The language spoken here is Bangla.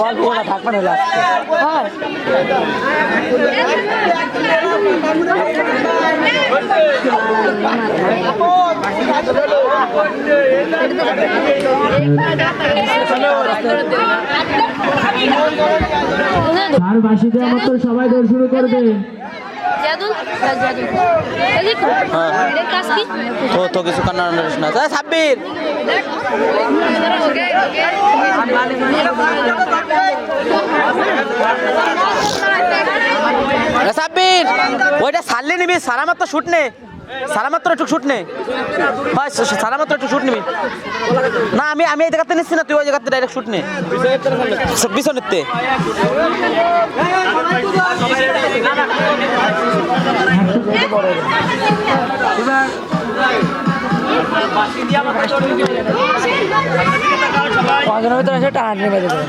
অল্প করে আসছে হয় আর বাসি দেওয়ার মতো সবাই দৌড় শুরু করবে কি? তো তো কিছু কান্না না না সাব্বির! এ সাব্বির ওইটা সারলে নিবি সারা মাত্র শুট নে। সারা মাত্র একটু শুট নে। হয় সারা মাত্র একটু শুট নিবি। না, আমি আমি এই জায়গাতে নিচ্ছি না, তুই ওই জায়গাতে ডাইরেক্ট শুট নে। বিছনেতে পাঁচজনের ভিতরে এসে টান নেমে দেবে।